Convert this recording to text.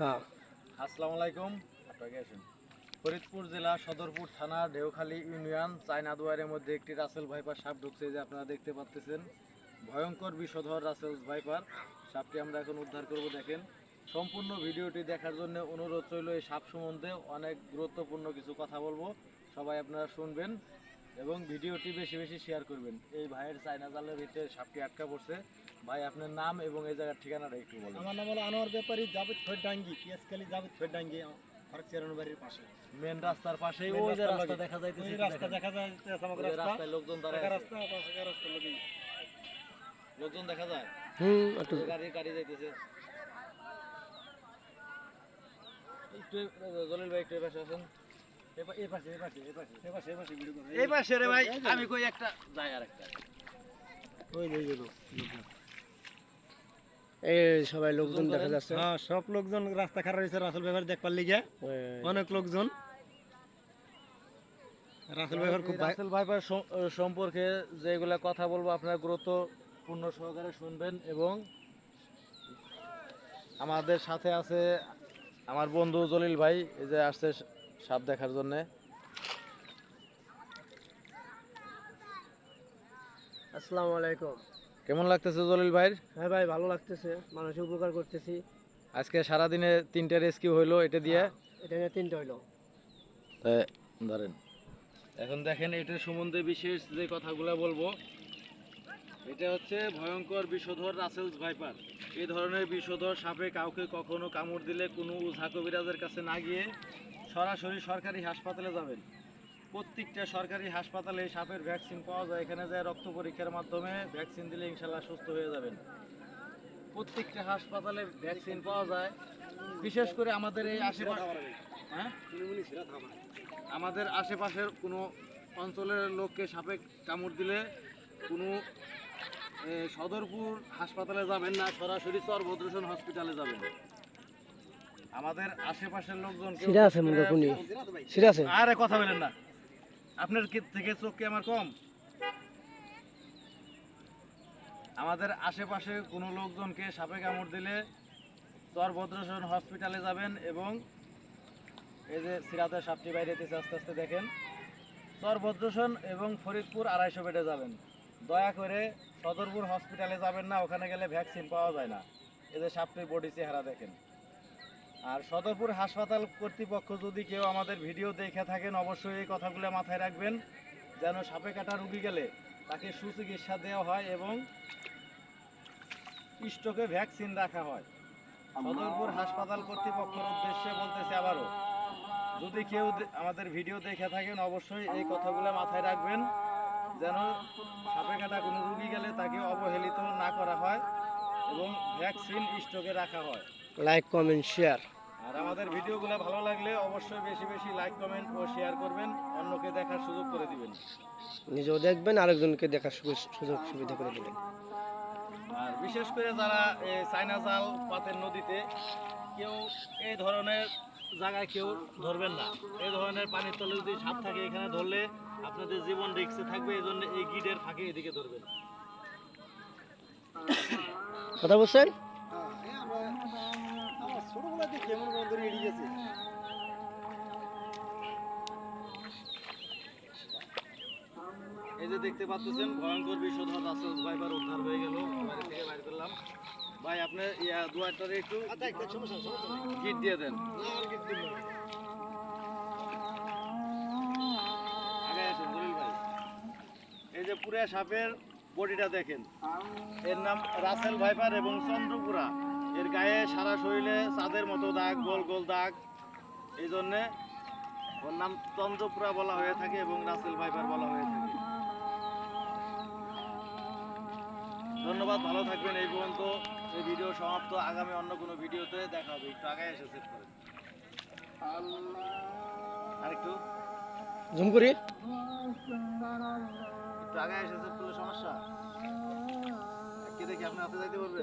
হ্যাঁ। আসসালামু আলাইকুম। ফরিদপুর জেলা সদরপুর থানা ঢেউখালী ইউনিয়ন, চায়না দুয়ারের মধ্যে একটি রাসেল ভাইপার সাপ ঢুকছে যে আপনারা দেখতে পাচ্ছেন ভয়ঙ্কর, বিষধর রাসেল ভাইপার। সাপটি আমরা এখন উদ্ধার করব, দেখেন। সম্পূর্ণ ভিডিওটি দেখার জন্য অনুরোধ রইল এই সাপ সম্বন্ধে অনেক গুরুত্বপূর্ণ কিছু কথা বলব। সবাই আপনারা শুনবেন। এবং ভিডিওটি বেশি বেশি শেয়ার করবেন। এই ভাইয়ের চায়না জালের ভিতরে সাপটি আটকা পড়ছে। ভাই আপনার নাম এবং এই জায়গার ঠিকানাটা একটু বলুন। আমার নাম হলো আনোয়ার ব্যাপারী জাভেদ ফেরডাঙ্গি পিএসকালি জাভেদ ফেরডাঙ্গি ফারুক চেরানো বাড়ির পাশে। মেন রাস্তার পাশেই। ওই যে রাস্তা দেখা যাইতেছে ওই রাস্তা দেখা যায় আমাকে রাস্তা। রাস্তায় লোকজন দাঁড়ায় রাস্তা পাশে রাস্তা লগেই লোকজন দেখা যায়? হুম একটু। গাড়ি গাড়ি যাইতেছে। একটু জলিল ভাই একটু পাশে আসেন। এই পাশে রে ভাই আমি কই একটা যাই আর একটা হ্যাঁ সম্পর্কে যেগুলা কথা বলব আপনারা গুরুত্বপূর্ণ সহকারে শুনবেন এবং আমাদের সাথে আছে আমার বন্ধু জলিল ভাই এই যে আসছে সাপ দেখার জন্য। আসসালামু আলাইকুম। কেমন লাগতেছে জলিল ভাই হ্যাঁ ভাই ভালো লাগতেছে। মানুষের উপকার করতেছি। আজকে সারাদিনে তিনটে রেস্কিউ হইল এটা দিয়ে? এটা নিয়ে তিনটা হইল। ধরেন। এখন দেখেন এটার সম্বন্ধে বিশেষ যে কথাগুলো বলব এটা হচ্ছে ভয়ঙ্কর বিষধর রাসেলস ভাইপার। এই ধরনের বিষধর সাপে কাউকে কখনো কামড় দিলে কোনো উঝা কবিরাজের কাছে না গিয়ে সরাসরি সরকারি হাসপাতালে যাবেন। প্রত্যেকটা সরকারি হাসপাতালে সাপের ভ্যাকসিন পাওয়া যায়। এখানে যায় রক্ত পরীক্ষার মাধ্যমে ভ্যাকসিন দিলে ইনশাল্লাহ সুস্থ হয়ে যাবেন। প্রত্যেকটা হাসপাতালে ভ্যাকসিন পাওয়া যায়। বিশেষ করে আমাদের এই আশেপাশে হ্যাঁ? আমাদের আশেপাশের কোনো অঞ্চলের লোককে সাপে কামড় দিলে কোনো সদরপুর হাসপাতালে যাবেন না, সরাসরি চরভদ্রসন হসপিটালে যাবেন। আমাদের আশেপাশের লোকজন সিরা আছে মুখে কোনি। সিরা আছে? আরে কথা বলেন না। আপনার কি থেকে চোখ কি আমার কম? আমাদের আশেপাশে কোনো লোকজনকে সাপে কামড় দিলে চরভদ্রসন হসপিটালে যাবেন এবং এই যে সিরাতের সাপটি বাইরে যেতেছে আস্তে আস্তে দেখেন। চরভদ্রসন এবং ফরিদপুর আড়াইশো বেডে যাবেন। দয়া করে সদরপুর হসপিটালে যাবেন না ওখানে গেলে ভ্যাকসিন পাওয়া যায় না। এই যে সাপটির বডি চেহারা দেখেন। আর সদরপুর হাসপাতাল কর্তৃপক্ষ যদি কেউ আমাদের ভিডিও দেখে থাকেন, অবশ্যই এই কথাগুলো মাথায় রাখবেন, যেন সাপে কাটা রুগী গেলে তাকে সুচিকিৎসা দেওয়া হয় এবং স্টকে ভ্যাকসিন রাখা হয়। সদরপুর হাসপাতাল কর্তৃপক্ষের উদ্দেশ্যে বলতেছে আবারও, যদি কেউ আমাদের ভিডিও দেখে থাকেন, অবশ্যই এই কথাগুলো মাথায় রাখবেন, যেন সাপে কাটা কোনো রুগী গেলে তাকে অবহেলিত না করা হয় এবং ভ্যাকসিন স্টকে রাখা হয়। লাইক কমেন্ট শেয়ার আর আমাদের ভিডিওগুলো ভালো লাগলে অবশ্যই বেশি বেশি লাইক কমেন্ট ও শেয়ার করবেন। অন্যকে দেখার সুযোগ করে দিবেন। নিজেও দেখবেন আরেকজনকে দেখার সুযোগ- সুবিধা করে দেবেন। আর বিশেষ করে যারা এই চায়না জাল পাতের নদীতে কেউ এই ধরনের জায়গায় কেউ ধরবেন না। এই ধরনের পানির তলে যদি সাপ থাকে এখানে ধরলে আপনাদের জীবন রিক্সে থাকবে এই জন্য এই গিডের ফাঁকে এদিকে ধরবেন। কথা বলছেন? আমার কেমন বন্ধুরে এড়িয়ে গেছে? এই যে দেখতে পাচ্ছেন ভয়ঙ্কর বিষধর রাসেল ভাইবার উদ্ধার হয়ে গেল। বাড়ি থেকে বাইর করলাম। ভাই আপনি ইয়া দুয়ারটারে একটু আচ্ছা গিট দিয়ে দেন। আগে আসেন ভাই। এই যে পুরা সাপের বডিটা দেখেন। এর নাম রাসেল ভাইপার এবং চন্দ্রপুরা। এর গায়ে সারা শরীরে চাঁদের মতো দাগ গোল গোল দাগ। এই জন্যে ওর নাম চন্দ্রপুরা বলা হয়ে থাকে এবং রাসেল ভাইপার বলা হয়ে থাকে। ধন্যবাদ ভালো থাকবেন এই পর্যন্ত। এই ভিডিও সমাপ্ত। আগামী অন্য কোনো ভিডিওতে দেখা হবে। একটু আগে এসে সেভ করেন। আরেকটু। জুম করি। একটু আগে এসে সেভ করলে সমস্যা? কে দেখি আপনি হাতে যাইতে পারবে?